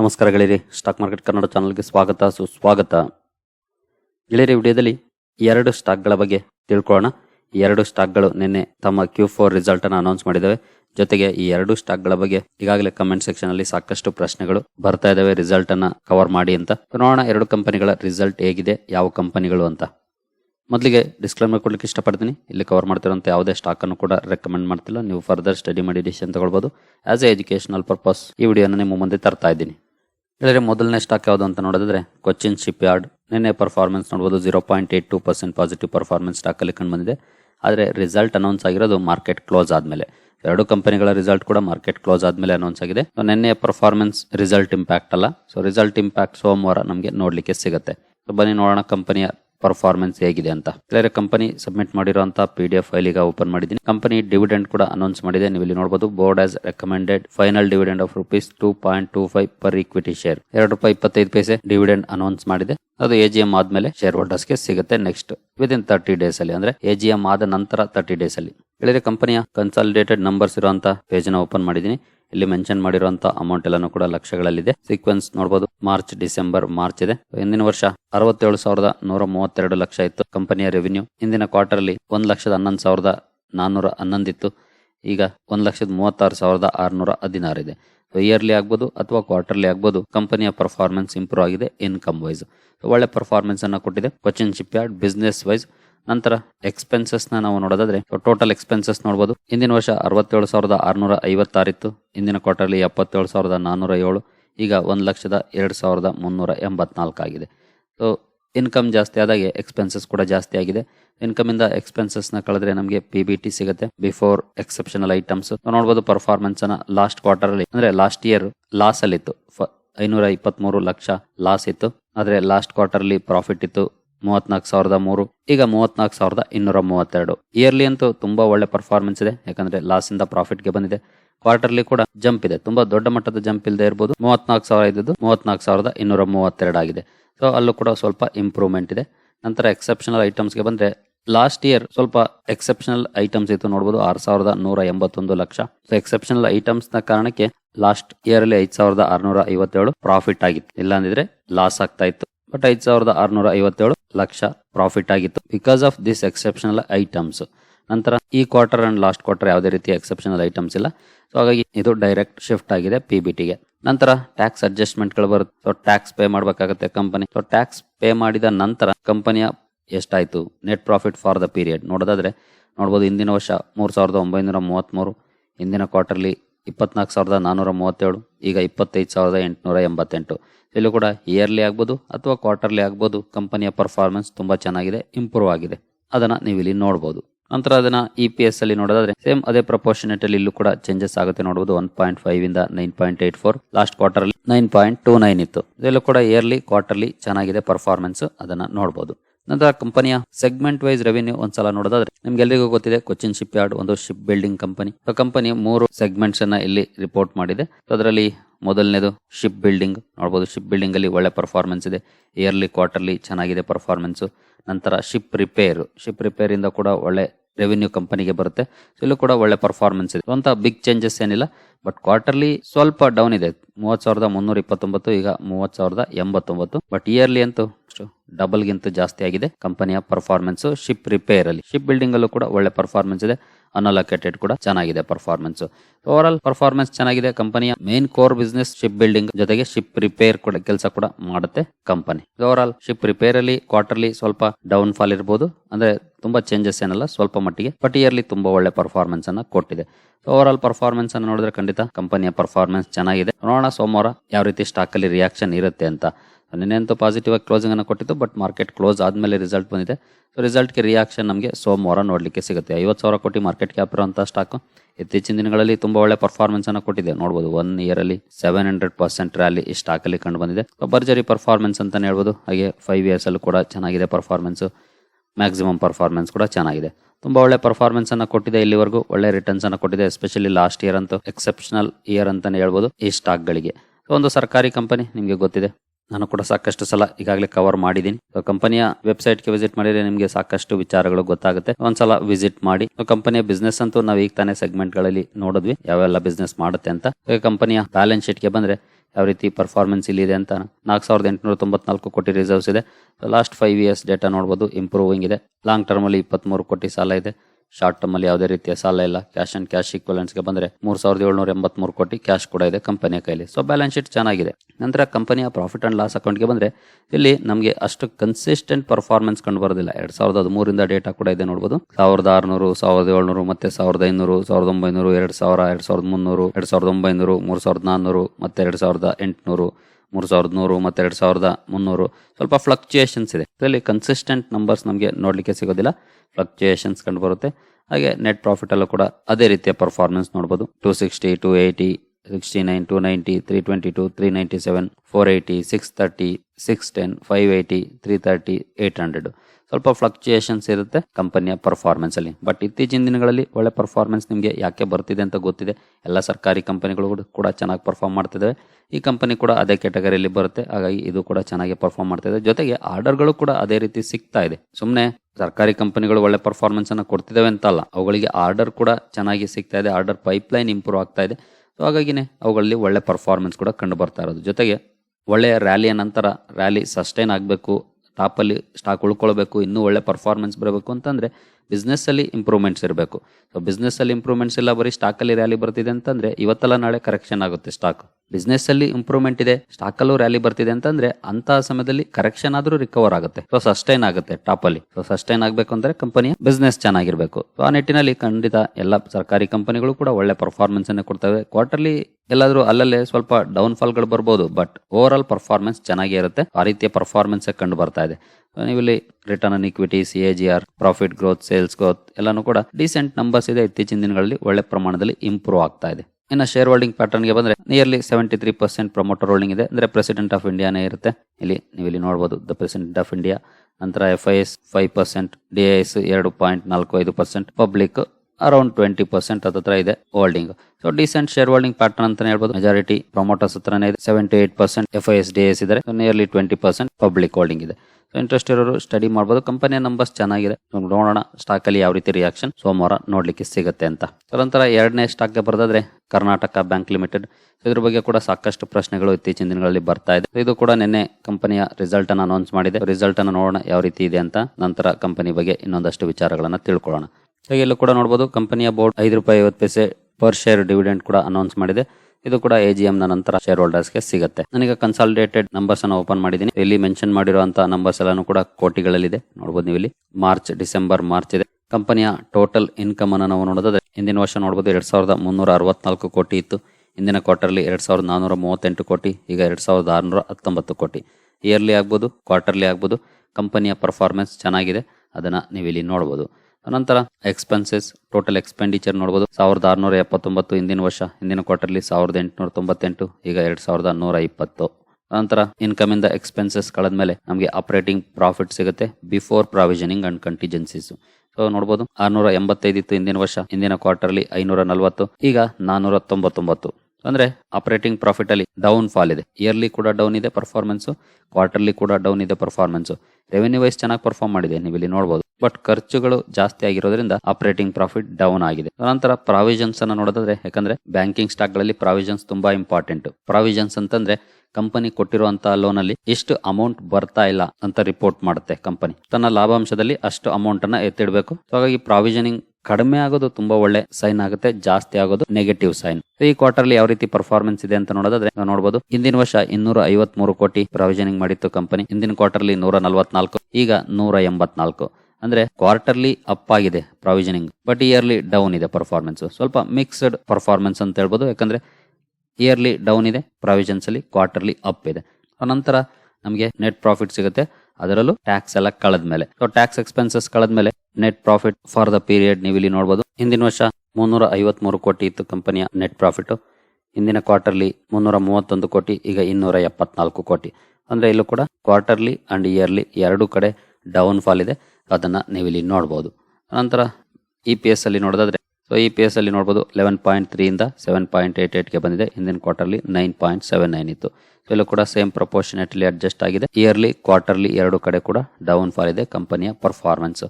ನಮಸ್ಕಾರ ಗೆಳೆಯರಿ, stock market Kannada ಚಾನಲ್ಗೆ ಸ್ವಾಗತ, ಸುಸ್ವಾಗತ. ಗೆಳೆಯರಿ, ವಿಡಿಯೋದಲ್ಲಿ ಎರಡು ಸ್ಟಾಕ್ಗಳ ಬಗ್ಗೆ ತಿಳ್ಕೊಳ್ಳೋಣ. ಎರಡು ಸ್ಟಾಕ್ಗಳು ನಿನ್ನೆ ತಮ್ಮ ಕ್ಯೂ ಫೋರ್ ರಿಸಲ್ಟ್ ಅನ್ನು ಅನೌನ್ಸ್ ಮಾಡಿದ್ದಾವೆ ಜೊತೆಗೆ ಈ ಎರಡು ಸ್ಟಾಕ್ಗಳ ಬಗ್ಗೆ ಈಗಾಗಲೇ ಕಮೆಂಟ್ ಸೆಕ್ಷನ್ ಅಲ್ಲಿ ಸಾಕಷ್ಟು ಪ್ರಶ್ನೆಗಳು ಬರ್ತಾ ಇದ್ದಾವೆ ರಿಸಲ್ಟ್ ಅನ್ನ ಕವರ್ ಮಾಡಿ ಅಂತ. ನೋಡೋಣ ಎರಡು ಕಂಪನಿಗಳ ರಿಸಲ್ಟ್ ಹೇಗಿದೆ, ಯಾವ ಕಂಪನಿಗಳು ಅಂತ. ಮೊದಲಿಗೆ ಡಿಸ್ಕ್ಲೈಮರ್ ಕೊಡ್ಲಿಕ್ಕೆ ಇಷ್ಟಪಡ್ತೀನಿ. ಇಲ್ಲಿ ಕವರ್ ಮಾಡ್ತಿರೋಂಥ ಯಾವುದೇ ಸ್ಟಾಕ್ ಅನ್ನು ಕೂಡ ರೆಕಮೆಂಡ್ ಮಾಡ್ತಿಲ್ಲ. ನೀವು ಫರ್ದರ್ ಸ್ಟಡಿ ಮಾಡಿ ಡಿಸಿಷನ್ ತಗೊಳ್ಬೋದು. ಆಸ್ ಎ ಎಜುಕೇಷನಲ್ ಪರ್ಪಸ್ ಈ ವಿಡಿಯೋನ ನಿಮ್ಮ ಮುಂದೆ ತರ್ತಾ ಇದ್ದೀನಿ. ಹೇಳಿದ್ರೆ ಮೊದಲನೇ ಸ್ಟಾಕ್ ಯಾವುದು ಅಂತ ನೋಡಿದ್ರೆ ಕೊಚ್ಚಿನ್ ಶಿಪ್ ಯಾರ್ಡ್ ನಿನ್ನೆ ಪರ್ಫಾರ್ಮೆನ್ಸ್ ನೋಡ್ಬೋದು zero point eight two percent positive performance ಸ್ಟಾಕಲ್ಲಿ ಕಂಡು ಬಂದಿದೆ. ಆದರೆ ರಿಸಲ್ಟ್ ಅನೌನ್ಸ್ ಆಗಿರೋದು ಮಾರ್ಕೆಟ್ ಕ್ಲೋಸ್ ಆದಮೇಲೆ. ಎರಡು ಕಂಪನಿಗಳ ರಿಸಲ್ಟ್ ಕೂಡ ಮಾರ್ಕೆಟ್ ಕ್ಲೋಸ್ ಆದಮೇಲೆ ಅನೌನ್ಸ್ ಆಗಿದೆ. ನಿನ್ನೆ ಪರ್ಫಾರ್ಮೆನ್ಸ್ ರಿಸಲ್ಟ್ ಇಂಪ್ಯಾಕ್ಟ್ ಅಲ್ಲ. ಸೊ ರಿಸಲ್ಟ್ ಇಂಪ್ಯಾಕ್ಟ್ ಸೋಮವಾರ ನಮಗೆ ನೋಡಲಿಕ್ಕೆ ಸಿಗುತ್ತೆ. ಬನ್ನಿ ನೋಡೋಣ ಕಂಪನಿಯ ಪರ್ಫಾರ್ಮೆನ್ಸ್ ಹೇಗಿದೆ ಅಂತ. ಬೇರೆ ಕಂಪನಿ ಸಬ್ಮಿಟ್ ಮಾಡಿರುವಂತಹ ಪಿ ಡಿ ಎಫ್ ಫೈಲ್ ಈಗ ಓಪನ್ ಮಾಡಿದ್ದೀನಿ. ಕಂಪನಿ ಡಿವಿಡೆಂಡ್ ಕೂಡ ಅನೌನ್ಸ್ ಮಾಡಿದೆ. ನೀವು ಇಲ್ಲಿ ನೋಡಬಹುದು board as recommended final dividend of rupees two point two five per equity share ಎರಡು ರೂಪಾಯಿ ಇಪ್ಪತ್ತೈದು ಪೈಸೆ ಡಿವಿಡೆಂಡ್ ಅನೌನ್ಸ್ ಮಾಡಿದೆ. ಅದು ಎ ಜಿ ಎಂ ಆದ್ಮೇಲೆ ಶೇರ್ ಹೋಲ್ಡರ್ಸ್ಗೆ ಸಿಗುತ್ತೆ ನೆಕ್ಸ್ಟ್ ವಿದಿನ್ ತರ್ಟಿ ಡೇಸ್ ಅಲ್ಲಿ. ಅಂದ್ರೆ ಎ ಜಿ ಎಂ ಆದ ನಂತರ ತರ್ಟಿ ಡೇಸ್ ಅಲ್ಲಿ. ಹೇಳಿದ್ರೆ ಕಂಪನಿಯ ಕನ್ಸಾಲಿಡೇಟೆಡ್ ನಂಬರ್ಸ್ ಇರುವಂತ ಪೇಜ್ನ ಓಪನ್ ಮಾಡಿದ್ದೀನಿ. ಇಲ್ಲಿ ಮೆನ್ಷನ್ ಮಾಡಿರುವಂತ ಅಮೌಂಟ್ ಎಲ್ಲಾನು ಕೂಡ ಲಕ್ಷಗಳಲ್ಲಿದೆ. ಸೀಕ್ವೆನ್ಸ್ ನೋಡಬಹುದು ಮಾರ್ಚ್ ಡಿಸೆಂಬರ್ ಮಾರ್ಚ್ ಇದೆ. ಹಿಂದಿನ ವರ್ಷ ಅರವತ್ತೇಳು ಸಾವಿರದ ನೂರ ಮೂವತ್ತೆರಡು ಲಕ್ಷ ಇತ್ತು ಕಂಪನಿಯ ರೆವಿನ್ಯೂ ಹಿಂದಿನ ಕ್ವಾರ್ಟರ್ ಅಲ್ಲಿ ಒಂದ್ ಲಕ್ಷದ ಹನ್ನೊಂದು ಸಾವಿರದ ನಾನ್ನೂರ ಹನ್ನೊಂದಿತ್ತು ಈಗ ಒಂದ್ ಲಕ್ಷದ ಮೂವತ್ತಾರು ಸಾವಿರದ ಆರ್ನೂರ ಹದಿನಾರು ಇದೆ. ಇಯರ್ಲಿ ಆಗ್ಬೋದು ಅಥವಾ ಕ್ವಾರ್ಟರ್ಲಿ ಆಗ್ಬೋದು ಕಂಪನಿಯ ಪರ್ಫಾರ್ಮೆನ್ಸ್ ಇಂಪ್ರೂವ್ ಆಗಿದೆ ಇನ್ಕಮ್ ವೈಸ್ ಒಳ್ಳೆ ಪರ್ಫಾರ್ಮೆನ್ಸ್ ಅನ್ನ ಕೊಟ್ಟಿದೆ. Cochin shipyard business wise ನಂತರ ಎಕ್ಸ್ಪೆನ್ಸಸ್ನ ನಾವು ನೋಡೋದಾದ್ರೆ ಟೋಟಲ್ ಎಕ್ಸ್ಪೆನ್ಸಸ್ ನೋಡಬಹುದು ಇಂದಿನ ವರ್ಷ ಅರವತ್ತೇಳು ಸಾವಿರದ ಆರ್ನೂರ ಐವತ್ತಾರಿತ್ತು ಇಂದಿನ ಕ್ವಾರ್ಟರ್ಲಿ ಎಪ್ಪತ್ತೇಳು ಸಾವಿರದ ನಾನ್ನೂರ ಏಳು ಈಗ ಒಂದು ಲಕ್ಷದ ಎರಡು ಸಾವಿರದ ಮುನ್ನೂರ ಎಂಬತ್ನಾಲ್ಕು ಆಗಿದೆ. ಸೊ ಇನ್ಕಮ್ ಜಾಸ್ತಿ ಆದಾಗೆ ಎಕ್ಸ್ಪೆನ್ಸಸ್ ಕೂಡ ಜಾಸ್ತಿ ಆಗಿದೆ. ಇನ್ಕಮ್ ಇಂದ ಎಕ್ಸ್ಪೆನ್ಸಸ್ನ ಕಳೆದ್ರೆ ನಮಗೆ ಪಿ ಬಿ ಟಿ ಸಿಗುತ್ತೆ ಬಿಫೋರ್ ಎಕ್ಸೆಪ್ಷನಲ್ ಐಟಮ್ಸ್ ನೋಡಬಹುದು ಪರ್ಫಾರ್ಮೆನ್ಸ್ ಅನ್ನ ಲಾಸ್ಟ್ ಕ್ವಾರ್ಟರ್ ಅಲ್ಲಿ ಅಂದ್ರೆ ಲಾಸ್ಟ್ ಇಯರ್ ಲಾಸ್ ಅಲ್ಲಿತ್ತು. ಐನೂರ ಇಪ್ಪತ್ಮೂರು ಲಕ್ಷ ಲಾಸ್ ಇತ್ತು. ಆದರೆ ಲಾಸ್ಟ್ ಕ್ವಾರ್ಟರ್ ಅಲ್ಲಿ ಪ್ರಾಫಿಟ್ ಇತ್ತು ಮೂವತ್ನಾಲ್ಕು ಸಾವಿರದ ಮೂರು, ಈಗ ಮೂವತ್ನಾಲ್ಕು ಸಾವಿರದ ಇನ್ನೂರ ಮೂವತ್ತೆರಡು. ಇಯರ್ಲಿ ಅಂತೂ ತುಂಬಾ ಒಳ್ಳೆ ಪರ್ಫಾರ್ಮೆನ್ಸ್ ಇದೆ, ಯಾಕಂದ್ರೆ ಲಾಸ್ ಇಂದ ಪ್ರಾಫಿಟ್ಗೆ ಬಂದಿದೆ. ಕ್ವಾರ್ಟರ್ಲಿ ಕೂಡ ಜಂಪ್ ಇದೆ, ತುಂಬಾ ದೊಡ್ಡ ಮಟ್ಟದ ಜಂಪ್ ಇಲ್ಲದೆ ಇರಬಹುದು ಮೂವತ್ನಾಲ್ಕು ಸಾವಿರ ಇದ್ದದ್ದು ಮೂವತ್ನಾಲ್ಕು ಸಾವಿರದ ಇನ್ನೂರ ಮೂವತ್ತೆರಡು ಆಗಿದೆ. ಸೊ ಅಲ್ಲೂ ಕೂಡ ಸ್ವಲ್ಪ ಇಂಪ್ರೂವ್ಮೆಂಟ್ ಇದೆ. ನಂತರ ಎಕ್ಸೆಪ್ಷನಲ್ ಐಟಮ್ಸ್ಗೆ ಬಂದ್ರೆ ಲಾಸ್ಟ್ ಇಯರ್ ಸ್ವಲ್ಪ ಎಕ್ಸೆಪ್ಷನಲ್ ಐಟಮ್ಸ್ ಇತ್ತು ನೋಡಬಹುದು ಆರು ಸಾವಿರದ ನೂರ ಎಂಬತ್ತೊಂದು ಲಕ್ಷ. ಸೊ ಎಕ್ಸೆಪ್ಷನಲ್ ಐಟಮ್ಸ್ನ ಕಾರಣಕ್ಕೆ ಲಾಸ್ಟ್ ಇಯರ್ ಅಲ್ಲಿ ಐದ್ ಸಾವಿರದ ಆರ್ನೂರ ಐವತ್ತೇಳು ಪ್ರಾಫಿಟ್ ಆಗಿತ್ತು. ಇಲ್ಲಾಂದಿದ್ರೆ ಲಾಸ್ ಆಗ್ತಾ ಇತ್ತು. ಬಟ್ ಐದು ಸಾವಿರದ ಆರುನೂರ ಐವತ್ತೇಳು ಲಕ್ಷ ಪ್ರಾಫಿಟ್ ಆಗಿತ್ತು. Because of this exceptional items ನಂತರ ಈ ಕ್ವಾರ್ಟರ್ ಅಂಡ್ ಲಾಸ್ಟ್ ಕ್ವಾರ್ಟರ್ ಯಾವುದೇ ರೀತಿ ಎಕ್ಸೆಪ್ಷನಲ್ ಐಟಮ್ಸ್ ಇಲ್ಲ. ಸೊ ಹಾಗಾಗಿ ಇದು ಡೈರೆಕ್ಟ್ ಶಿಫ್ಟ್ ಆಗಿದೆ ಪಿ ಬಿ ಟಿಗೆ ನಂತರ ಟ್ಯಾಕ್ಸ್ ಅಡ್ಜಸ್ಟ್ಮೆಂಟ್ಗಳು ಬರುತ್ತೆ. ಸೊ ಟ್ಯಾಕ್ಸ್ ಪೇ ಮಾಡಬೇಕಾಗುತ್ತೆ ಕಂಪನಿ ಸೊ ಟ್ಯಾಕ್ಸ್ ಪೇ ಮಾಡಿದ ನಂತರ ಕಂಪನಿಯ ಎಷ್ಟಾಯಿತು? Net profit for the period ನೋಡೋದಾದ್ರೆ, ನೋಡ್ಬೋದು ಹಿಂದಿನ ವರ್ಷ ಮೂರು ಸಾವಿರದ ಒಂಬೈನೂರ ಮೂವತ್ತ್ಮೂರು, ಹಿಂದಿನ ಕ್ವಾರ್ಟರ್ಲಿ ಇಪ್ಪತ್ನಾಲ್ಕು ಸಾವಿರದ ನಾನ್ನೂರ ಮೂವತ್ತೇಳು ಈಗ ಇಪ್ಪತ್ತೈದು ಸಾವಿರದ ಎಂಟುನೂರ ಎಂಬತ್ತೆಂಟು. ಇಲ್ಲೂ ಕೂಡ ಇಯರ್ಲಿ ಆಗ್ಬೋದು ಅಥವಾ ಕ್ವಾರ್ಟರ್ಲಿ ಆಗ್ಬೋದು. ಕಂಪನಿಯ ಪರ್ಫಾರ್ಮೆನ್ಸ್ ತುಂಬಾ ಚೆನ್ನಾಗಿದೆ ಇಂಪ್ರೂವ್ ಆಗಿದೆ. ಅದನ್ನ ನೀವು ಇಲ್ಲಿ ನೋಡಬಹುದು ನಂತರ ಅದನ್ನು ಇ ಪಿ ಎಸ್ ಅಲ್ಲಿ ನೋಡೋದಾದ್ರೆ ಸೇಮ್ ಅದೇ ಪ್ರಪೋರ್ಷನೇಟ್ ಅಲ್ಲಿ ಇಲ್ಲೂ ಕೂಡ ಚೇಂಜಸ್ ಆಗುತ್ತೆ ನೋಡಬಹುದು ಒನ್ ಪಾಯಿಂಟ್ ಫೈವ್ ಇಂದ nine point eight four last quarter nine point two nine ಇತ್ತು. ಇದೆಲ್ಲೂ ಕೂಡ ಇಯರ್ಲಿ ಕ್ವಾರ್ಟರ್ಲಿ ಚೆನ್ನಾಗಿದೆ ಪರ್ಫಾರ್ಮೆನ್ಸ್ ಅದನ್ನ ನೋಡಬಹುದು ನಂತರ ಕಂಪನಿಯ ಸೆಗ್ಮೆಂಟ್ ವೈಸ್ ರೆವಿನ್ಯೂ ಒಂದ್ಸಲ ನೋಡೋದಾದ್ರೆ ನಿಮ್ಗೆಲ್ಲರಿಗೂ ಗೊತ್ತಿದೆ ಕೊಚ್ಚಿನ್ ಶಿಪ್ ಯಾರ್ಡ್ ಒಂದು ಶಿಪ್ ಬಿಲ್ಡಿಂಗ್ ಕಂಪನಿ. ಕಂಪನಿ ಮೂರು ಸೆಗ್ಮೆಂಟ್ಸ್ ಅನ್ನ ಇಲ್ಲಿ ರಿಪೋರ್ಟ್ ಮಾಡಿದೆ. ಅದರಲ್ಲಿ ಮೊದಲನೇದು ಶಿಪ್ ಬಿಲ್ಡಿಂಗ್ ನೋಡಬಹುದು ಶಿಪ್ ಬಿಲ್ಡಿಂಗ್ ಅಲ್ಲಿ ಒಳ್ಳೆ ಪರ್ಫಾರ್ಮೆನ್ಸ್ ಇದೆ. ಇಯರ್ಲಿ ಕ್ವಾರ್ಟರ್ಲಿ ಚೆನ್ನಾಗಿದೆ ಪರ್ಫಾರ್ಮೆನ್ಸ್ ನಂತರ ಶಿಪ್ ರಿಪೇರ್. ಶಿಪ್ ರಿಪೇರ್ ಇಂದ ಕೂಡ ಒಳ್ಳೆ ರೆವಿನ್ಯೂ ಕಂಪನಿಗೆ ಬರುತ್ತೆ. ಸೊ ಇಲ್ಲೂ ಕೂಡ ಒಳ್ಳೆ ಪರ್ಫಾರ್ಮೆನ್ಸ್ ಇದೆ. ಅಂತ ಬಿಗ್ ಚೇಂಜಸ್ ಏನಿಲ್ಲ. ಬಟ್ ಕ್ವಾರ್ಟರ್ಲಿ ಸ್ವಲ್ಪ ಡೌನ್ ಇದೆ. ಮೂವತ್ತು ಸಾವಿರದ ಮುನ್ನೂರ ಇಪ್ಪತ್ತೊಂಬತ್ತು, ಈಗ ಮೂವತ್ತು ಸಾವಿರದ ಎಂಬತ್ತೊಂಬತ್ತು. ಬಟ್ ಇಯರ್ಲಿ ಅಂತೂ ಡಬಲ್ಗಿಂತ ಜಾಸ್ತಿ ಆಗಿದೆ. ಕಂಪನಿಯ ಪರ್ಫಾರ್ಮೆನ್ಸ್ ಶಿಪ್ ರಿಪೇರಲ್ಲಿ ಶಿಪ್ ಬಿಲ್ಡಿಂಗಲ್ಲೂ ಕೂಡ ಒಳ್ಳೆ ಪರ್ಫಾರ್ಮೆನ್ಸ್ ಇದೆ. ಅನ್ಅಲೋಕೇಟೆಡ್ ಕೂಡ ಚೆನ್ನಾಗಿದೆ ಪರ್ಫಾರ್ಮೆನ್ಸ್ ಓವರ್ ಆಲ್ ಪರ್ಫಾರ್ಮೆನ್ಸ್ ಚೆನ್ನಾಗಿದೆ. ಕಂಪನಿಯ main core business ship building ಜೊತೆಗೆ ಶಿಪ್ ರಿಪೇರ್ ಕೂಡ ಕೆಲಸ ಕೂಡ ಮಾಡುತ್ತೆ company over all ship repair ಅಲ್ಲಿ ಕ್ವಾರ್ಟರ್ಲಿ ಸ್ವಲ್ಪ ಡೌನ್ ಫಾಲ್ ಇರಬಹುದು ಅಂದ್ರೆ ತುಂಬಾ ಚೇಂಜಸ್ ಏನಲ್ಲ, ಸ್ವಲ್ಪ ಮಟ್ಟಿಗೆ ಬಟ್ ಇಯರ್ಲಿ ತುಂಬಾ ಒಳ್ಳೆ ಪರ್ಫಾರ್ಮೆನ್ಸ್ ಅನ್ನ ಕೊಟ್ಟಿದೆ. ಓವರ್ ಆಲ್ ಪರ್ಫಾರ್ಮೆನ್ಸ್ ಅನ್ನು ನೋಡಿದ್ರೆ ಖಂಡಿತ ಕಂಪನಿಯ ಪರ್ಫಾರ್ಮೆನ್ಸ್ ಚೆನ್ನಾಗಿದೆ. ನೋಡೋಣ ಸೋಮವಾರ ಯಾವ ರೀತಿ ಸ್ಟಾಕ್ ಅಲ್ಲಿ ರಿಯಾಕ್ಷನ್ ಇರುತ್ತೆ ಅಂತ. ನಿನ್ನೆಂತೂ ಪಾಸಿಟಿವ್ ಆಗಿ ಕ್ಲೋಸಿಂಗ್ ಅನ್ನು ಕೊಟ್ಟಿತ್ತು ಬಟ್ ಮಾರ್ಕೆಟ್ ಕ್ಲೋಸ್ ಆದ್ಮೇಲೆ ರಿಸಲ್ಟ್ ಬಂದಿದೆ. ಸೊ ರಿಸಲ್ಟ್ಗೆ ರಿಯಾಕ್ಷನ್ ನಮಗೆ ಸೋಮವಾರ ನೋಡಲಿಕ್ಕೆ ಸಿಗುತ್ತೆ. ಐವತ್ತು ಸಾವಿರ ಕೋಟಿ ಮಾರ್ಕೆಟ್ ಕ್ಯಾಪ್ ಇರುವಂತಹ ಸ್ಟಾಕ್ ಇತ್ತೀಚಿನ ದಿನಗಳಲ್ಲಿ ತುಂಬಾ ಒಳ್ಳೆ ಪರ್ಫಾರ್ಮೆನ್ಸ್ ಅನ್ನು ಕೊಟ್ಟಿದೆ. ನೋಡಬಹುದು ಒನ್ ಇಯರ್ ಅಲ್ಲಿ ಸೆವೆನ್ ಹಂಡ್ರೆಡ್ ಪರ್ಸೆಂಟ್ ರ್ಯಾಲಿ ಈ ಸ್ಟಾಕ್ ಅಲ್ಲಿ ಕಂಡು ಬಂದಿದೆ. ಭರ್ಜರಿ ಪರ್ಫಾರ್ಮೆನ್ಸ್ ಅಂತಲೇ ಹೇಳ್ಬೋದು. ಹಾಗೆ ಫೈವ್ ಇಯರ್ಸ್ ಅಲ್ಲೂ ಕೂಡ ಚೆನ್ನಾಗಿದೆ ಪರ್ಫಾರ್ಮೆನ್ಸು ಮ್ಯಾಕ್ಸಿಮಮ್ ಪರ್ಫಾರ್ಮೆನ್ಸ್ ಕೂಡ ಚೆನ್ನಾಗಿದೆ. ತುಂಬಾ ಒಳ್ಳೆ ಪರ್ಫಾರ್ಮೆನ್ಸ್ ಅನ್ನು ಕೊಟ್ಟಿದೆ ಇಲ್ಲಿವರೆಗೂ. ಒಳ್ಳೆ ರಿಟರ್ನ್ಸ್ ಅನ್ನು ಕೊಟ್ಟಿದೆ ಎಸ್ಪೆಷಲಿ ಲಾಸ್ಟ್ ಇಯರ್ ಅಂತೂ ಎಕ್ಸೆಪ್ಷನಲ್ ಇಯರ್ ಅಂತಲೇ ಹೇಳ್ಬೋದು ಈ ಸ್ಟಾಕ್ಗಳಿಗೆ ಒಂದು ಸರ್ಕಾರಿ ಕಂಪನಿ ನಿಮಗೆ ಗೊತ್ತಿದೆ. ನಾನು ಕೂಡ ಸಾಕಷ್ಟು ಸಲ ಈಗಾಗಲೇ ಕವರ್ ಮಾಡಿದ್ದೀನಿ. ಕಂಪನಿಯ ವೆಬ್ಸೈಟ್ಗೆ ವಿಸಿಟ್ ಮಾಡಿದ್ರೆ ನಿಮಗೆ ಸಾಕಷ್ಟು ವಿಚಾರಗಳು ಗೊತ್ತಾಗುತ್ತೆ. ಒಂದ್ಸಲ ವಿಸಿಟ್ ಮಾಡಿ. ಕಂಪನಿಯ ಬಿಸ್ನೆಸ್ ಅಂತೂ ನಾವು ಈಗ ತಾನೇ ಸೆಗ್ಮೆಂಟ್ಗಳಲ್ಲಿ ನೋಡಿದ್ವಿ. ಯಾವೆಲ್ಲ ಬಿಸ್ನೆಸ್ ಮಾಡುತ್ತೆ ಅಂತ. ಕಂಪನಿಯ ಬ್ಯಾಲೆನ್ಸ್ ಶೀಟ್ಗೆ ಬಂದ್ರೆ ಯಾವ ರೀತಿ ಪರ್ಫಾರ್ಮೆನ್ಸ್ ಇಲ್ಲಿದೆ ಅಂತ ನಾಲ್ಕು ಸಾವಿರದ ಎಂಟುನೂರ ತೊಂಬತ್ನಾಲ್ಕು ಕೋಟಿ ರಿಸರ್ವ್ಸ್ ಇದೆ. ಲಾಸ್ಟ್ ಫೈವ್ ಇಯರ್ಸ್ ಡೇಟಾ ನೋಡ್ಬೋದು ಇಂಪ್ರೂವಿಂಗ್ ಇದೆ. ಲಾಂಗ್ ಟರ್ಮಲ್ಲಿ ಇಪ್ಪತ್ತ್ಮೂರು ಕೋಟಿ ಸಾಲ ಇದೆ. ಶಾರ್ಟ್ ಟರ್ಮ್ ಅಲ್ಲಿ ಯಾವುದೇ ರೀತಿಯ ಸಾಲ ಇಲ್ಲ. ಕ್ಯಾಶ್ ಅಂಡ್ ಕ್ಯಾಶ್ ಈಕ್ವಲೆನ್ಸ್ಗೆ ಬಂದ್ರೆ ಮೂರ್ ಸಾವಿರದ ಏಳ್ನೂರ ಎಂಬತ್ಮೂರು ಕೋಟಿ ಕ್ಯಾಶ್ ಕೂಡ ಇದೆ ಕಂಪನಿಯ ಕೈಲಿ. ಸೊ ಬ್ಯಾಲೆನ್ಸ್ ಶೀಟ್ ಚೆನ್ನಾಗಿದೆ. ನಂತರ ಕಂಪನಿಯ ಪ್ರಾಫಿಟ್ ಅಂಡ್ ಲಾಸ್ ಅಕೌಂಟ್ಗೆ ಬಂದ್ರೆ ಇಲ್ಲಿ ನಮಗೆ ಅಷ್ಟು ಕನ್ಸಿಸ್ಟೆಂಟ್ ಪರ್ಫಾರ್ಮೆನ್ಸ್ ಕಂಡು ಬರೋದಿಲ್ಲ. ಎರಡ್ ಸಾವಿರದ ಹದಿಮೂರಿಂದ ಡೇಟಾ ಕೂಡ ಇದೆ ನೋಡಬಹುದು ಸಾವಿರದ ಆರುನೂರು, ಸಾವಿರದ ಏಳ್ನೂರು, ಮತ್ತೆ ಸಾವಿರದ ಐನೂರು, ಸಾವಿರದ ಒಂಬೈನೂರು, ಎರಡ್ ಸಾವಿರ, ಎರಡ್ ಸಾವಿರದ ಮುನ್ನೂರು, ಎರಡ್ ಸಾವಿರದ ಒಂಬೈನೂರು, ಮೂರ್ ಸಾವಿರದ ನಾನ್ನೂರು, ಮತ್ತೆ ಎರಡ್ ಸಾವಿರದ ಎಂಟುನೂರು. ಮೂರ್ ಸಾವಿರದ ನೂರು ಮತ್ತು ಎರಡು ಸಾವಿರದ ಮುನ್ನೂರು. ಸ್ವಲ್ಪ ಫ್ಲಕ್ಚುಯೇಷನ್ಸ್ ಇದೆ. ಇದರಲ್ಲಿ ಕನ್ಸಿಸ್ಟೆಂಟ್ ನಂಬರ್ಸ್ ನಮಗೆ ನೋಡಲಿಕ್ಕೆ ಸಿಗೋದಿಲ್ಲ. ಫ್ಲಕ್ಚುಯೇಷನ್ಸ್ ಕಂಡು ಬರುತ್ತೆ. ಹಾಗೆ ನೆಟ್ ಪ್ರಾಫಿಟಲ್ಲೂ ಕೂಡ ಅದೇ ರೀತಿಯ ಪರ್ಫಾರ್ಮೆನ್ಸ್ ನೋಡ್ಬೋದು. Two sixty two eighty sixty nine two ninety three twenty two three ninety seven four eighty six thirty six ten five eighty three thirty eight hundred ಸ್ವಲ್ಪ ಫ್ಲಕ್ಚುಯೇಷನ್ಸ್ ಇರುತ್ತೆ ಕಂಪನಿಯ ಪರ್ಫಾರ್ಮೆನ್ಸ್ ಅಲ್ಲಿ. ಬಟ್ ಇತ್ತೀಚಿನ ದಿನಗಳಲ್ಲಿ ಒಳ್ಳೆ ಪರ್ಫಾರ್ಮೆನ್ಸ್ ನಿಮಗೆ ಯಾಕೆ ಬರ್ತಿದೆ ಅಂತ ಗೊತ್ತಿದೆ. ಎಲ್ಲ ಸರ್ಕಾರಿ ಕಂಪನಿಗಳು ಕೂಡ ಚೆನ್ನಾಗಿ ಪರ್ಫಾರ್ಮ್ ಮಾಡ್ತಿದ್ದಾವೆ ಈ ಕಂಪನಿ ಕೂಡ ಅದೇ ಕ್ಯಾಟಗರಿಯಲ್ಲಿ ಬರುತ್ತೆ. ಹಾಗಾಗಿ ಇದು ಕೂಡ ಚೆನ್ನಾಗಿ ಪರ್ಫಾರ್ಮ್ ಮಾಡ್ತಿದೆ. ಜೊತೆಗೆ ಆರ್ಡರ್ಗಳು ಕೂಡ ಅದೇ ರೀತಿ ಸಿಗ್ತಾ ಇದೆ. ಸುಮ್ಮನೆ ಸರ್ಕಾರಿ ಕಂಪನಿಗಳು ಒಳ್ಳೆ ಪರ್ಫಾರ್ಮೆನ್ಸ್ ಅನ್ನು ಕೊಡ್ತಿದ್ದಾವೆ ಅಂತ ಅಲ್ಲ. ಅವುಗಳಿಗೆ ಆರ್ಡರ್ ಕೂಡ ಚೆನ್ನಾಗಿ ಸಿಗ್ತಾ ಇದೆ. ಆರ್ಡರ್ ಪೈಪ್ಲೈನ್ ಇಂಪ್ರೂವ್ ಆಗ್ತಾ ಇದೆ. ಸೊ ಹಾಗಾಗಿನೇ ಅವುಗಳಲ್ಲಿ ಒಳ್ಳೆ ಪರ್ಫಾರ್ಮೆನ್ಸ್ ಕೂಡ ಕಂಡು ಬರ್ತಾ ಇರೋದು. ಜೊತೆಗೆ ಒಳ್ಳೆಯ ರ್ಯಾಲಿಯ ನಂತರ ರ್ಯಾಲಿ ಸಸ್ಟೈನ್ ಆಗಬೇಕು. ಟಾಪಲ್ಲಿ ಸ್ಟಾಕ್ ಉಳ್ಕೊಳ್ಬೇಕು ಇನ್ನೂ ಒಳ್ಳೆ ಪರ್ಫಾರ್ಮೆನ್ಸ್ ಬರಬೇಕು ಅಂತಂದ್ರೆ ಬಿಸ್ನೆಸ್ ಅಲ್ಲಿ ಇಂಪ್ರೂವ್ಮೆಂಟ್ಸ್ ಇರಬೇಕು. ಸೊ ಬಿಸ್ನೆಸ್ಸಲ್ಲಿ ಇಂಪ್ರೂವ್ಮೆಂಟ್ಸ್ ಇಲ್ಲ, ಬರೀ ಸ್ಟಾಕಲ್ಲಿ ರ್ಯಾಲಿ ಬರ್ತಿದೆ ಅಂತಂದರೆ, ಇವತ್ತಲ್ಲ ನಾಳೆ ಕರೆಕ್ಷನ್ ಆಗುತ್ತೆ ಸ್ಟಾಕ್ ಬಿಸ್ನೆಸ್ಸಲ್ಲಿ ಇಂಪ್ರೂವ್ಮೆಂಟ್ ಇದೆ ಸ್ಟಾಕಲ್ಲೂ ರ್ಯಾಲಿ ಬರ್ತಿದೆ ಅಂತಂದರೆ, ಅಂತಹ ಸಮಯದಲ್ಲಿ ಕರೆಕ್ಷನ್ ಆದರೂ ರಿಕವರ್ ಆಗುತ್ತೆ. ಸೊ ಸಸ್ಟೈನ್ ಆಗುತ್ತೆ ಟಾಪಲ್ಲಿ ಸೊ ಸಸ್ಟೈನ್ ಆಗಬೇಕು ಅಂದರೆ ಕಂಪನಿಯ ಬಿಸ್ನೆಸ್ ಚೆನ್ನಾಗಿರಬೇಕು. ಸೊ ಆ ನಿಟ್ಟಿನಲ್ಲಿ ಖಂಡಿತ ಎಲ್ಲ ಸರ್ಕಾರಿ ಕಂಪನಿಗಳು ಕೂಡ ಒಳ್ಳೆ ಪರ್ಫಾರ್ಮೆನ್ಸ್ ಅನ್ನು ಕೊಡ್ತವೆ. ಕ್ವಾರ್ಟರ್ಲಿ ಎಲ್ಲಾದರೂ ಅಲ್ಲಲ್ಲೇ ಸ್ವಲ್ಪ ಡೌನ್ ಫಾಲ್ಗಳು ಬರ್ಬೋದು ಬಟ್ ಓವರ್ ಆಲ್ ಪರ್ಫಾರ್ಮೆನ್ಸ್ ಚೆನ್ನಾಗಿ ಇರುತ್ತೆ. ಆ ರೀತಿಯ ಪರ್ಫಾರ್ಮೆನ್ಸ್ ಕಂಡು ಬರ್ತಾ ಇದೆ. ನೀವಿಲ್ಲಿ return on equity C A G R profit growth sales growth ಎಲ್ಲಾನು ಕೂಡ ಡಿಸೆಂಟ್ ನಂಬರ್ಸ್ ಇದೆ. ಇತ್ತೀಚಿನ ದಿನಗಳಲ್ಲಿ ಒಳ್ಳೆ ಪ್ರಮಾಣದಲ್ಲಿ ಇಂಪ್ರೂವ್ ಆಗ್ತಾ ಇದೆ. ಇನ್ನು ಶೇರ್ ಹೋಲ್ಡಿಂಗ್ ಪ್ಯಾಟರ್ನ್ಗೆ ಬಂದರೆ nearly seventy three percent promoter holding ಇದೆ. ಅಂದ್ರೆ ಪ್ರೆಸಿಡೆಂಟ್ ಆಫ್ ಇಂಡಿಯಾನೇ ಇರುತ್ತೆ. ಇಲ್ಲಿ ನೀವು ಇಲ್ಲಿ ನೋಡಬಹುದು ದ ಪ್ರೆಸಿಡೆಂಟ್ ಆಫ್ ಇಂಡಿಯಾ ನಂತರ F I S five percent D S ಎರಡು ಪಾಯಿಂಟ್ ನಾಲ್ಕು ಐದು percent public around twenty percent ಹತ್ರ ಇದೆ holding so decent share holding pattern ಅಂತ ಹೇಳ್ಬೋದು. ಮೆಜಾರಿಟಿ ಪ್ರಮೋಟರ್ಸ್ ಹತ್ರನೇ ಇದೆ. Seventy eight percent F I S D S ಇದ್ದಾರೆ nearly twenty percent public holding ಇದೆ. ಸೊ ಇಂಟ್ರೆಸ್ಟ್ ಇರೋರು ಸ್ಟಡಿ ಮಾಡ್ಬೋದು. ಕಂಪನಿಯ ನಂಬರ್ಸ್ ಚೆನ್ನಾಗಿದೆ. ನೋಡೋಣ ಸ್ಟಾಕ್ ಅಲ್ಲಿ ಯಾವ ರೀತಿ ರಿಯಾಕ್ಷನ್ ಸೋಮವಾರ ನೋಡ್ಲಿಕ್ಕೆ ಸಿಗುತ್ತೆ ಅಂತ. ನಂತರ ಎರಡನೇ ಸ್ಟಾಕ್ಗೆ ಬರೋದಾದ್ರೆ ಕರ್ನಾಟಕ ಬ್ಯಾಂಕ್ ಲಿಮಿಟೆಡ್. ಇದ್ರ ಬಗ್ಗೆ ಕೂಡ ಸಾಕಷ್ಟು ಪ್ರಶ್ನೆಗಳು ಇತ್ತೀಚಿನ ದಿನಗಳಲ್ಲಿ ಬರ್ತಾ ಇದೆ. ಇದು ಕೂಡ ನಿನ್ನೆ ಕಂಪನಿಯ ರಿಸಲ್ಟ್ ಅನ್ನು ಅನೌನ್ಸ್ ಮಾಡಿದೆ. ರಿಸಲ್ಟ್ ಅನ್ನು ನೋಡೋಣ ಯಾವ ರೀತಿ ಇದೆ ಅಂತ. ನಂತರ ಕಂಪನಿ ಬಗ್ಗೆ ಇನ್ನೊಂದಷ್ಟು ವಿಚಾರಗಳನ್ನು ತಿಳ್ಕೊಳ್ಳೋಣ. ಹಾಗೆ ಇಲ್ಲೂ ಕೂಡ ನೋಡಬಹುದು ಕಂಪನಿಯ ಬೋರ್ಡ್ ಐದು ರೂಪಾಯಿ ಐವತ್ತು ಪೈಸೆ ಪರ್ ಶೇರ್ ಡಿವಿಡೆಂಡ್ ಕೂಡ ಅನೌನ್ಸ್ ಮಾಡಿದೆ. ಇದು ಕೂಡ ಎಜಿಎಂ ನ ನಂತರ ಶೇರ್ ಹೋಲ್ಡರ್ಸ್ಗೆ ಸಿಗುತ್ತೆ. ನನಗೆ ಕನ್ಸಾಲಿಡೇಟೆಡ್ ನಂಬರ್ಸ್ ಅನ್ನು ಓಪನ್ ಮಾಡಿದ್ದೀನಿ. ಇಲ್ಲಿ ಮೆನ್ಷನ್ ಮಾಡಿರುವಂತಹ ನಂಬರ್ಸ್ ಎಲ್ಲಾನು ಕೂಡ ಕೋಟಿಗಳಲ್ಲಿದೆ. ನೋಡಬಹುದು ನೀವು ಇಲ್ಲಿ ಮಾರ್ಚ್, ಡಿಸೆಂಬರ್, ಮಾರ್ಚ್ ಇದೆ. ಕಂಪನಿಯ ಟೋಟಲ್ ಇನ್ಕಮ್ ಅನ್ನು ನಾವು ನೋಡೋದಾದ್ರೆ ಹಿಂದಿನ ವರ್ಷ ನೋಡಬಹುದು ಎರಡ್ ಸಾವಿರದ ಮುನ್ನೂರ ಅರವತ್ನಾಲ್ಕು ಕೋಟಿ ಇತ್ತು. ಇಂದಿನ ಕ್ವಾರ್ಟರ್ಲಿ ಎರಡ್ ಸಾವಿರದ ನಾನೂರ ಮೂವತ್ತೆಂಟು ಕೋಟಿ, ಈಗ ಎರಡ್ ಸಾವಿರದ ಆರುನೂರ ಹತ್ತೊಂಬತ್ತು ಕೋಟಿ. ಇಯರ್ಲಿ ಆಗ್ಬೋದು ಕ್ವಾರ್ಟರ್ಲಿ ಆಗ್ಬೋದು. ಕಂಪನಿಯ ಪರ್ಫಾರ್ಮೆನ್ಸ್ ಚೆನ್ನಾಗಿದೆ. ಅದನ್ನ ನೀವು ಇಲ್ಲಿ ನೋಡಬಹುದು ನಂತರ ಎಕ್ಸ್ಪೆನ್ಸಸ್ ಟೋಟಲ್ ಎಕ್ಸ್ಪೆಂಡಿಚರ್ ನೋಡಬಹುದು ಸಾವಿರದ ಆರುನೂರ ಎಪ್ಪತ್ತೊಂಬತ್ತು ಹಿಂದಿನ ವರ್ಷ, ಹಿಂದಿನ ಕ್ವಾರ್ಟರ್ಲಿ ಸಾವಿರದ ಎಂಟುನೂರ ತೊಂಬತ್ತೆಂಟು, ಈಗ ಎರಡ್ ಸಾವಿರದ ನೂರ ಇಪ್ಪತ್ತು. ನಂತರ ಇನ್ಕಮ್ ಇಂದ ಎಕ್ಸ್ಪೆನ್ಸಸ್ ಕಳೆದ ಮೇಲೆ ನಮಗೆ ಆಪರೇಟಿಂಗ್ ಪ್ರಾಫಿಟ್ ಸಿಗುತ್ತೆ before provisioning and contingencies so ನೋಡಬಹುದು ಆರ್ನೂರ ಎಂಬತ್ತೈದು ಇತ್ತು ಹಿಂದಿನ ವರ್ಷ, ಹಿಂದಿನ ಕ್ವಾರ್ಟರ್ಲಿ ಐನೂರ ನಲವತ್ತು, ಈಗ ನಾನೂರ ತೊಂಬತ್ತೊಂಬತ್ತು. ಅಂದ್ರೆ ಆಪರೇಟಿಂಗ್ ಪ್ರಾಫಿಟ್ ಅಲ್ಲಿ ಡೌನ್ ಫಾಲ್ ಇದೆ. ಇಯರ್ಲಿ ಕೂಡ ಡೌನ್ ಇದೆ ಪರ್ಫಾರ್ಮೆನ್ಸ್ ಕ್ವಾರ್ಟರ್ಲಿ ಕೂಡ ಡೌನ್ ಇದೆ ಪರ್ಫಾರ್ಮೆನ್ಸ್ ರೆವೆನ್ಯೂ ವೈಸ್ ಚೆನ್ನಾಗಿ ಪರ್ಫಾರ್ಮ್ ಮಾಡಿದೆ ನೀವು ಇಲ್ಲಿ ನೋಡಬಹುದು ಬಟ್ ಖರ್ಚುಗಳು ಜಾಸ್ತಿ ಆಗಿರೋದ್ರಿಂದ ಆಪರೇಟಿಂಗ್ ಪ್ರಾಫಿಟ್ ಡೌನ್ ಆಗಿದೆ. ನಂತರ ಪ್ರಾವಿಷನ್ಸ್ ಅನ್ನ ನೋಡೋದಾದ್ರೆ, ಯಾಕಂದ್ರೆ ಬ್ಯಾಂಕಿಂಗ್ ಸ್ಟಾಕ್ಗಳಲ್ಲಿ ಪ್ರಾವಿಷನ್ಸ್ ತುಂಬಾ ಇಂಪಾರ್ಟೆಂಟ್ ಪ್ರಾವಿಷನ್ಸ್ ಅಂತಂದ್ರೆ ಕಂಪನಿ ಕೊಟ್ಟಿರುವಂತಹ ಲೋನ್ ಅಲ್ಲಿ ಎಷ್ಟು ಅಮೌಂಟ್ ಬರ್ತಾ ಇಲ್ಲ ಅಂತ ರಿಪೋರ್ಟ್ ಮಾಡುತ್ತೆ ಕಂಪನಿ ತನ್ನ ಲಾಭಾಂಶದಲ್ಲಿ ಅಷ್ಟು ಅಮೌಂಟ್ ಅನ್ನ ಎತ್ತಿಡಬೇಕು. ಹಾಗಾಗಿ ಪ್ರಾವಿಷನಿಂಗ್ ಕಡಿಮೆ ಆಗೋದು ತುಂಬಾ ಒಳ್ಳೆ ಸೈನ್ ಆಗುತ್ತೆ, ಜಾಸ್ತಿ ಆಗೋದು ನೆಗೆಟಿವ್ ಸೈನ್ ಈ ಕ್ವಾರ್ಟರ್ಲಿ ಯಾವ ರೀತಿ ಪರ್ಫಾರ್ಮೆನ್ಸ್ ಇದೆ ಅಂತ ನೋಡೋದಾದ್ರೆ ನೋಡಬಹುದು ಹಿಂದಿನ ವರ್ಷ ಇನ್ನೂರ ಐವತ್ ಮೂರು ಕೋಟಿ ಪ್ರಾವಿಷನಿಂಗ್ ಮಾಡಿತ್ತು ಕಂಪನಿ ಹಿಂದಿನ ಕ್ವಾರ್ಟರ್ಲಿ ನೂರ ನಲವತ್ನಾಲ್ಕು ಈಗ ನೂರ ಎಂಬತ್ನಾಲ್ಕು ಅಂದ್ರೆ ಕ್ವಾರ್ಟರ್ಲಿ ಅಪ್ ಆಗಿದೆ ಪ್ರಾವಿಷನಿಂಗ್ ಬಟ್ ಇಯರ್ಲಿ ಡೌನ್ ಇದೆ ಪರ್ಫಾರ್ಮೆನ್ಸ್ ಸ್ವಲ್ಪ ಮಿಕ್ಸ್ಡ್ ಪರ್ಫಾರ್ಮೆನ್ಸ್ ಅಂತ ಹೇಳ್ಬೋದು, ಯಾಕಂದ್ರೆ ಇಯರ್ಲಿ ಡೌನ್ ಇದೆ ಪ್ರಾವಿಷನ್ಸ್ ಅಲ್ಲಿ ಕ್ವಾರ್ಟರ್ಲಿ ಅಪ್ ಇದೆ. ನಂತರ ನಮಗೆ ನೆಟ್ ಪ್ರಾಫಿಟ್ ಸಿಗುತ್ತೆ, ಅದರಲ್ಲೂ ಟ್ಯಾಕ್ಸ್ ಎಲ್ಲ ಕಳೆದ ಮೇಲೆ ಸೊ ಟ್ಯಾಕ್ಸ್ ಎಕ್ಸ್ಪೆನ್ಸಸ್ ಕಳೆದ ಮೇಲೆ net profit for the period ನೀವು ಇಲ್ಲಿ ನೋಡಬಹುದು ಹಿಂದಿನ ವರ್ಷ ಮುನ್ನೂರ ಐವತ್ಮೂರು ಕೋಟಿ ಇತ್ತು ಕಂಪನಿಯ ನೆಟ್ ಪ್ರಾಫಿಟ್ ಹಿಂದಿನ ಕ್ವಾರ್ಟರ್ಲಿ ಮುನ್ನೂರ ಮೂವತ್ತೊಂದು ಕೋಟಿ, ಈಗ ಇನ್ನೂರ ಎಪ್ಪತ್ನಾಲ್ಕು ಕೋಟಿ. ಅಂದ್ರೆ ಇಲ್ಲೂ ಕೂಡ ಕ್ವಾರ್ಟರ್ಲಿ ಅಂಡ್ ಇಯರ್ಲಿ ಎರಡು ಕಡೆ ಡೌನ್ ಫಾಲ್ ಇದೆ. ಅದನ್ನ ನೀವು ಇಲ್ಲಿ ನೋಡಬಹುದು ನಂತರ ಇ ಪಿ ಎಸ್ ಅಲ್ಲಿ ನೋಡೋದಾದ್ರೆ ಸೊ ಇ ಪಿ ಎಸ್ ಅಲ್ಲಿ ನೋಡಬಹುದು ಲೆವೆನ್ ಪಾಯಿಂಟ್ ತ್ರೀಯಿಂದ ಸೆವೆನ್ ಪಾಯಿಂಟ್ ಏಟ್ ಏಟ್ಗೆ ಬಂದಿದೆ. ಹಿಂದಿನ quarterly nine point seven nine ಇತ್ತು. ಸೊ ಇಲ್ಲೂ ಕೂಡ ಸೇಮ್ ಪ್ರಪೋರ್ಷನೇಟ್ಲಿ ಅಡ್ಜಸ್ಟ್ ಆಗಿದೆ. ಇಯರ್ಲಿ ಕ್ವಾರ್ಟರ್ಲಿ ಎರಡು ಕಡೆ ಕೂಡ ಡೌನ್ ಫಾಲ್ ಇದೆ ಕಂಪನಿಯ ಪರ್ಫಾರ್ಮೆನ್ಸ್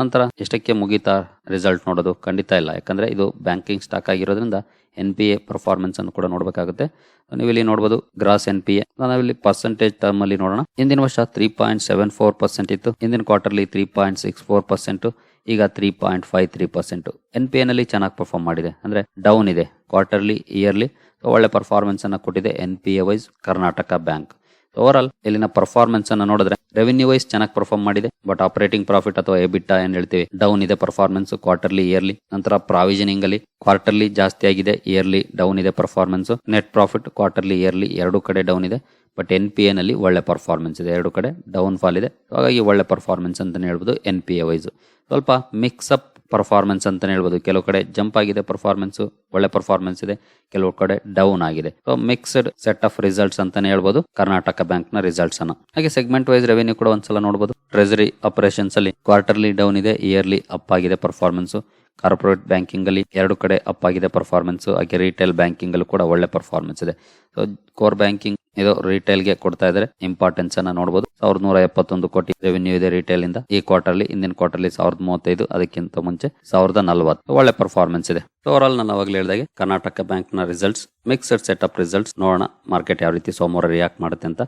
ನಂತರ ಎಷ್ಟಕ್ಕೆ ಮುಗೀತಾ ರಿಸಲ್ಟ್ ನೋಡೋದು ಖಂಡಿತ ಇಲ್ಲ. ಯಾಕಂದ್ರೆ ಇದು ಬ್ಯಾಂಕಿಂಗ್ ಸ್ಟಾಕ್ ಆಗಿರೋದ್ರಿಂದ ಎನ್ ಪಿ ಎ ಪರ್ಫಾರ್ಮೆನ್ಸ್ ಅನ್ನು ಕೂಡ ನೋಡಬೇಕಾಗುತ್ತೆ. ನೀವು ಇಲ್ಲಿ ನೋಡಬಹುದು ಗ್ರಾಸ್ ಎನ್ ಪಿ ಎ ನಾವಿಲ್ಲಿ ಪರ್ಸೆಂಟೇಜ್ ಟರ್ಮ್ ಅಲ್ಲಿ ನೋಡೋಣ. ಹಿಂದಿನ ವರ್ಷ three point seven four percent ಇತ್ತು. ಹಿಂದಿನ quarterly three point six four percent ಈಗ three point five three percent N P ಎನಲ್ಲಿ ಚೆನ್ನಾಗಿ ಪರ್ಫಾರ್ಮ್ ಮಾಡಿದೆ. ಅಂದ್ರೆ ಡೌನ್ ಇದೆ ಕ್ವಾರ್ಟರ್ಲಿ ಇಯರ್ಲಿ ಒಳ್ಳೆ ಪರ್ಫಾರ್ಮೆನ್ಸ್ ಅನ್ನು ಕೊಟ್ಟಿದೆ N P A wise Karnataka bank over all ಇಲ್ಲಿನ ಪರ್ಫಾರ್ಮೆನ್ಸ್ ಅನ್ನ ನೋಡಿದ್ರೆ ರೆವಿನ್ಯೂ ವೈಸ್ ಚೆನ್ನಾಗಿ ಪರ್ಫಾರ್ಮ್ ಮಾಡಿದೆ ಬಟ್ ಆಪರೇಟಿಂಗ್ ಪ್ರಾಫಿಟ್ ಅಥವಾ ಎಬಿಟಾ ಏನ್ ಹೇಳ್ತೀವಿ ಡೌನ್ ಇದೆ ಪರ್ಫಾರ್ಮೆನ್ಸ್ ಕ್ವಾರ್ಟರ್ಲಿ ಇಯರ್ಲಿ ನಂತರ ಪ್ರಾವಿಷನಿಂಗ್ ಅಲ್ಲಿ ಕ್ವಾರ್ಟರ್ಲಿ ಜಾಸ್ತಿ ಆಗಿದೆ ಇಯರ್ಲಿ ಡೌನ್ ಇದೆ performance net profit quarterly yearly ಎರಡು ಕಡೆ ಡೌನ್ ಇದೆ ಬಟ್ ಎನ್ ಪಿ ಎನಲ್ಲಿ ಒಳ್ಳೆ ಪರ್ಫಾರ್ಮೆನ್ಸ್ ಇದೆ, ಎರಡು ಕಡೆ ಡೌನ್ ಫಾಲ್ ಇದೆ. ಹಾಗಾಗಿ ಒಳ್ಳೆ ಪರ್ಫಾರ್ಮೆನ್ಸ್ ಅಂತಾನೆ ಹೇಳ್ಬೋದು ಎನ್ ಪಿ ಎ ವೈಸ್ ಸ್ವಲ್ಪ ಮಿಕ್ಸ್ ಅಪ್ ಪರ್ಫಾರ್ಮೆನ್ಸ್ ಅಂತಲೇ ಹೇಳ್ಬೋದು. ಕೆಲವು ಕಡೆ ಜಂಪ್ ಆಗಿದೆ ಪರ್ಫಾರ್ಮೆನ್ಸ್ ಒಳ್ಳೆ ಪರ್ಫಾರ್ಮೆನ್ಸ್ ಇದೆ. ಕೆಲವು ಕಡೆ ಡೌನ್ ಆಗಿದೆ. So mixed set of results ಅಂತಾನೆ ಹೇಳ್ಬೋದು. ಕರ್ನಾಟಕ ಬ್ಯಾಂಕ್ನ ರಿಸಲ್ಟ್ಸ್ ಅನ್ನ. ಹಾಗೆ ಸೆಗ್ಮೆಂಟ್ ವೈಸ್ ರೆವೆನ್ಯೂ ಕೂಡ ಒಂದ್ಸಲ ನೋಡಬಹುದು ಟ್ರೆಜರಿ ಆಪರೇಷನ್ಸ್ ಅಲ್ಲಿ ಕ್ವಾರ್ಟರ್ಲಿ ಡೌನ್ ಇದೆ ಇಯರ್ಲಿ ಅಪ್ ಆಗಿದೆ ಪರ್ಫಾರ್ಮೆನ್ಸ್ ಕಾರ್ಪೊರೇಟ್ ಬ್ಯಾಂಕಿಂಗ್ ಅಲ್ಲಿ ಎರಡು ಕಡೆ ಅಪ್ ಆಗಿದೆ ಪರ್ಫಾರ್ಮೆನ್ಸ್ ಹಾಗೆ ರಿಟೇಲ್ ಬ್ಯಾಂಕಿಂಗ್ ಅಲ್ಲೂ ಕೂಡ ಒಳ್ಳೆ ಪರ್ಫಾರ್ಮೆನ್ಸ್ ಇದೆ. ಸೊ ಕೋರ್ ಬ್ಯಾಂಕಿಂಗ್ ಇದು ರಿಟೇಲ್ಗೆ ಕೊಡ್ತಾ ಇದ್ದಾರೆ. ಇಂಪಾರ್ಟೆನ್ಸ್ ಅನ್ನ ನೋಡಬಹುದು ಸಾವಿರದ ನೂರ ಎಪ್ಪತ್ತೊಂದು ಕೋಟಿ ರೆವೆನ್ಯೂ ಇದೆ ರಿಟೇಲ್ ಇಂದ. ಈ ಕ್ವಾರ್ಟರ್ಲಿ ಹಿಂದಿನ ಕ್ವಾರ್ಟರ್ಲಿ ಸಾವಿರದ ಮೂವತ್ತೈದು, ಅದಕ್ಕಿಂತ ಮುಂಚೆ ಸಾವಿರದ ನಲವತ್ತು. ಒಳ್ಳೆ ಪರ್ಫಾರ್ಮೆನ್ಸ್ ಇದೆ. ಓವರ್ ಆಲ್ ನಾನು ಅವಾಗಲೇ ಹೇಳಿದಾಗೆ ಕರ್ನಾಟಕ ಬ್ಯಾಂಕ್ನ results mixed set of results ನೋಡೋಣ. ಮಾರ್ಕೆಟ್ ಯಾವ ರೀತಿ ಸೋಮವಾರ ರಿಯಾಕ್ಟ್ ಮಾಡುತ್ತೆ ಅಂತ.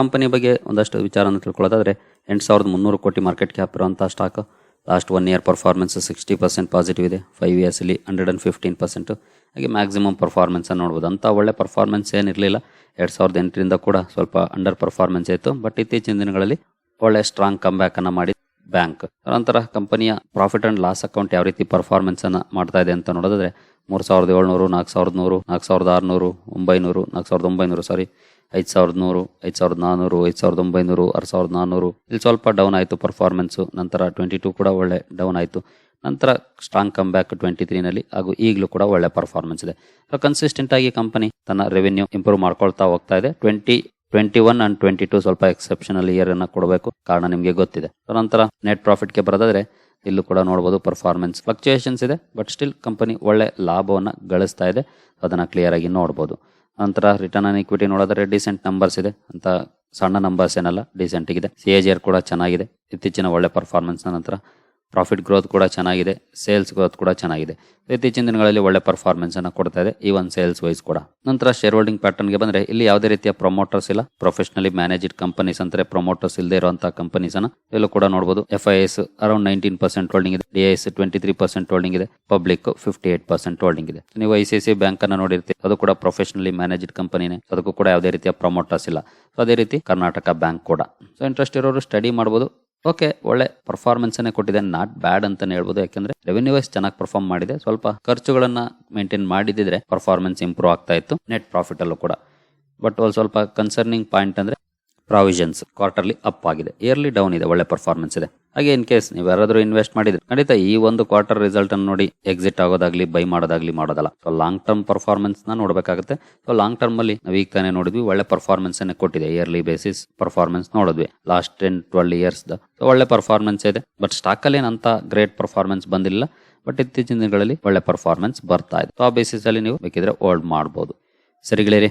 ಕಂಪನಿ ಬಗ್ಗೆ ಒಂದಷ್ಟು ವಿಚಾರನ ತಿಳ್ಕೊಳ್ಳೋದಾದ್ರೆ, ಎಂಟು ಸಾವಿರದ ಮುನ್ನೂರು ಕೋಟಿ ಮಾರ್ಕೆಟ್ ಕ್ಯಾಪ್ ಇರುವಂತಹ stock last one year performance sixty percent positive ಇದೆ. ಫೈವ್ ಇಯರ್ಸಲ್ಲಿ ಹಂಡ್ರೆಡ್ ಆ್ಯಂಡ್ ಫಿಫ್ಟೀನ್ ಪರ್ಸೆಂಟು ಹಾಗೆ ಮ್ಯಾಕ್ಸಿಮಮ್ ಪರ್ಫಾರ್ಮೆನ್ಸನ್ನು ನೋಡ್ಬೋದು. ಅಂತ ಒಳ್ಳೆ ಪರ್ಫಾರ್ಮೆನ್ಸ್ ಏನಿರಲಿಲ್ಲ. ಎರಡು ಸಾವಿರದ ಎಂಟರಿಂದ ಕೂಡ ಸ್ವಲ್ಪ ಅಂಡರ್ ಪರ್ಫಾರ್ಮೆನ್ಸ್ ಇತ್ತು. ಬಟ್ ಇತ್ತೀಚಿನ ದಿನಗಳಲ್ಲಿ ಒಳ್ಳೆ ಸ್ಟ್ರಾಂಗ್ ಕಮ್ ಬ್ಯಾಕ್ ಅನ್ನ ಮಾಡಿ ಬ್ಯಾಂಕ್ ನಂತರ ಕಂಪನಿಯ ಪ್ರಾಫಿಟ್ ಆ್ಯಂಡ್ ಲಾಸ್ ಅಕೌಂಟ್ ಯಾವ ರೀತಿ ಪರ್ಫಾರ್ಮೆನ್ಸನ್ನು ಮಾಡ್ತಾ ಇದೆ ಅಂತ ನೋಡೋದಾದ್ರೆ ಮೂರು ಸಾವಿರದ ಏಳ್ನೂರು, ನಾಲ್ಕು ಸಾವಿರದ ನೂರು, ನಾಲ್ಕು ಸಾವಿರದ ಆರುನೂರು, ಒಂಬೈನೂರು, ನಾಲ್ಕು ಸಾವಿರದ ಒಂಬೈನೂರು ಸಾರಿ ಐದು ಸಾವಿರದ ನೂರು, ಐದು ಸಾವಿರದ ನಾನ್ನೂರು ಐದು ಸಾವಿರದ ಒಂಬೈನೂರು, ಆರು ಸಾವಿರದ ನಾನ್ನೂರು ಇಲ್ಲಿ ಸ್ವಲ್ಪ ಡೌನ್ ಆಯಿತು ಪರ್ಫಾರ್ಮೆನ್ಸು ನಂತರ ಟ್ವೆಂಟಿ ಟೂ ಕೂಡ ಒಳ್ಳೆ ಡೌನ್ ಆಯಿತು. ನಂತರ ಸ್ಟ್ರಾಂಗ್ ಕಮ್ ಬ್ಯಾಕ್ ಟ್ವೆಂಟಿ ತ್ರೀನಲ್ಲಿ ಹಾಗೂ ಈಗಲೂ ಕೂಡ ಒಳ್ಳೆ ಪರ್ಫಾರ್ಮೆನ್ಸ್ ಇದೆ. ಸೊ ಕನ್ಸಿಸ್ಟೆಂಟ್ ಆಗಿ ಕಂಪನಿ ತನ್ನ ರೆವೆನ್ಯೂ ಇಂಪ್ರೂವ್ ಮಾಡ್ಕೊಳ್ತಾ ಹೋಗ್ತಾ ಇದೆ. Twenty twenty one and twenty two ಸ್ವಲ್ಪ ಎಕ್ಸೆಪ್ಷನಲ್ ಇಯರ್ ಅನ್ನ ಕೊಡಬೇಕು, ಕಾರಣ ನಿಮಗೆ ಗೊತ್ತಿದೆ. ನಂತರ ನೆಟ್ ಪ್ರಾಫಿಟ್ಗೆ ಬರೋದಾದ್ರೆ, ಇಲ್ಲೂ ಕೂಡ ನೋಡಬಹುದು ಪರ್ಫಾರ್ಮೆನ್ಸ್ ಫ್ಲಕ್ಚುಯೇಷನ್ಸ್ ಇದೆ ಬಟ್ ಸ್ಟಿಲ್ ಕಂಪನಿ ಒಳ್ಳೆ ಲಾಭವನ್ನು ಗಳಿಸ್ತಾ ಇದೆ. ಅದನ್ನು ಕ್ಲಿಯರ್ ಆಗಿ ನೋಡಬಹುದು ನಂತರ ರಿಟರ್ನ್ ಆನ್ ಇಕ್ವಿಟಿ ನೋಡಿದ್ರೆ ಡಿಸೆಂಟ್ ನಂಬರ್ಸ್ ಇದೆ ಅಂತ ಸಣ್ಣ ನಂಬರ್ಸ್ ಏನಲ್ಲ ಡಿಸೆಂಟ್ ಇದೆ ಸಿ ಕೂಡ ಚೆನ್ನಾಗಿದೆ. ಇತ್ತೀಚಿನ ಒಳ್ಳೆ ಪರ್ಫಾರ್ಮೆನ್ಸ್ ನಂತರ ಪ್ರಾಫಿಟ್ ಗ್ರೋತ್ ಕೂಡ ಚೆನ್ನಾಗಿದೆ ಸೇಲ್ಸ್ ಗ್ರೋತ್ ಕೂಡ ಚೆನ್ನಾಗಿದೆ. ಇತ್ತೀಚಿನ ದಿನಗಳಲ್ಲಿ ಒಳ್ಳೆ ಪರ್ಫಾರ್ಮೆನ್ಸ್ ಅನ್ನು ಕೊಡ್ತಾ ಇದೆ, ಈ ಒಂದು ಸೇಲ್ಸ್ ವೈಸ್ ಕೂಡ. ನಂತರ ಶೇರ್ ಹೋಲ್ಡಿಂಗ್ ಪ್ಯಾಟರ್ನ್ಗೆ ಬಂದ್ರೆ ಇಲ್ಲಿ ಯಾವುದೇ ರೀತಿಯ ಪ್ರೊಮೋಟರ್ಸ್ ಇಲ್ಲ. ಪ್ರೊಫೆಷನಲಿ ಮ್ಯಾನೇಜ್ಡ್ ಕಂಪನೀಸ್ ಅಂತಾರೆ ಪ್ರೊಮೋಟರ್ಸ್ ಇಲ್ಲದೆ ಇರುವಂತಹ ಕಂಪನೀಸ್ ಅನ್ನ ಇಲ್ಲೂ ಕೂಡ ನೋಡಬಹುದು F I S around nineteen percent holding ಇದೆ D S twenty three percent holding ಇದೆ public fifty eight percent holding ಇದೆ. ನೀವು ಐ ಸಿ ಸಿ ಬ್ಯಾಂಕ್ ಅನ್ನು ನೋಡಿರ್ತೀವಿ ಅದು ಕೂಡ ಪ್ರೊಫೆಷನಲಿ ಮ್ಯಾನೇಜ್ಡ್ ಕಂಪನಿನೇ ಅದಕ್ಕೂ ಕೂಡ ಯಾವುದೇ ರೀತಿಯ ಪ್ರೊಮೋಟರ್ಸ್ ಇಲ್ಲ. ಸೊ ಅದೇ ರೀತಿ ಕರ್ನಾಟಕ ಬ್ಯಾಂಕ್ ಕೂಡ. ಸೊ ಇಂಟ್ರೆಸ್ಟ್ ಇರೋರು ಸ್ಟಡಿ ಮಾಡಬಹುದು ಓಕೆ, ಒಳ್ಳೆ ಪರ್ಫಾರ್ಮೆನ್ಸ್ ಅನ್ನೇ ಕೊಟ್ಟಿದೆ. ನಾಟ್ ಬ್ಯಾಡ್ ಅಂತ ಹೇಳ್ಬೋದು. ಯಾಕಂದ್ರೆ ರೆವೆನ್ಯೂ ವೈಸ್ ಚೆನ್ನಾಗಿ ಪರ್ಫಾರ್ಮ್ ಮಾಡಿದೆ. ಸ್ವಲ್ಪ ಖರ್ಚುಗಳನ್ನ ಮೇಂಟೈನ್ ಮಾಡಿದಿದ್ರೆ ಪರ್ಫಾರ್ಮೆನ್ಸ್ ಇಂಪ್ರೂವ್ ಆಗ್ತಾ ಇತ್ತು. ನೆಟ್ ಪ್ರಾಫಿಟ್ ಅಲ್ಲೂ ಕೂಡ. ಬಟ್ ಒಂದು ಸ್ವಲ್ಪ ಕನ್ಸರ್ನಿಂಗ್ ಪಾಯಿಂಟ್ ಅಂದ್ರೆ ಪ್ರಾವಿಷನ್ಸ್ ಕ್ವಾರ್ಟರ್ಲಿ ಅಪ್ ಆಗಿದೆ. ಇಯರ್ಲಿ ಡೌನ್ ಇದೆ, ಒಳ್ಳೆ ಪರ್ಫಾರ್ಮೆನ್ಸ್ ಇದೆ. ಹಾಗೆ ಇನ್ ಕೇಸ್ ನೀವು ಯಾರಾದರೂ ಇನ್ವೆಸ್ಟ್ ಮಾಡಿದ್ರೆ, ಖಂಡಿತ ಈ ಒಂದು ಕ್ವಾರ್ಟರ್ ರಿಸಲ್ಟ್ ಅನ್ನು ನೋಡಿ ಎಕ್ಸಿಟ್ ಆಗೋದಾಗ್ಲಿ ಬೈ ಮಾಡೋದಾಗ್ಲಿ ಮಾಡೋದಲ್ಲ. ಸೊ ಲಾಂಗ್ ಟರ್ಮ್ ಪರ್ಫಾರ್ಮೆನ್ಸ್ನ ನೋಡಬೇಕಾಗುತ್ತೆ. ಸೊ ಲಾಂಗ್ ಟರ್ಮ್ ಅಲ್ಲಿ ನಾವು ಈಗ ತಾನೇ ನೋಡಿದ್ವಿ, ಒಳ್ಳೆ ಪರ್ಫಾರ್ಮೆನ್ಸ್ ಅನ್ನ ಕೊಟ್ಟಿದೆ. ಇಯರ್ಲಿ ಬೇಸಿಸ್ ಪರ್ಫಾರ್ಮೆನ್ಸ್ ನೋಡಿದ್ವಿ. Last ten twelve years so ಒಳ್ಳೆ ಪರ್ಫಾರ್ಮೆನ್ಸ್ ಇದೆ. ಬಟ್ ಸ್ಟಾಕ್ ಅಲ್ಲಿ ಏನಂತ ಗ್ರೇಟ್ ಪರ್ಫಾರ್ಮೆನ್ಸ್ ಬಂದಿಲ್ಲ. ಬಟ್ ಇತ್ತೀಚಿನ ದಿನಗಳಲ್ಲಿ ಒಳ್ಳೆ ಪರ್ಫಾರ್ಮೆನ್ಸ್ ಬರ್ತಾ ಇದೆ. ಸೊ ಆ ಬೇಸಿಸ್ ಅಲ್ಲಿ ನೀವು ಬೇಕಿದ್ರೆ ಹೋಲ್ಡ್ ಮಾಡಬಹುದು ಸರಿ ಗೆಳೆಯರಿ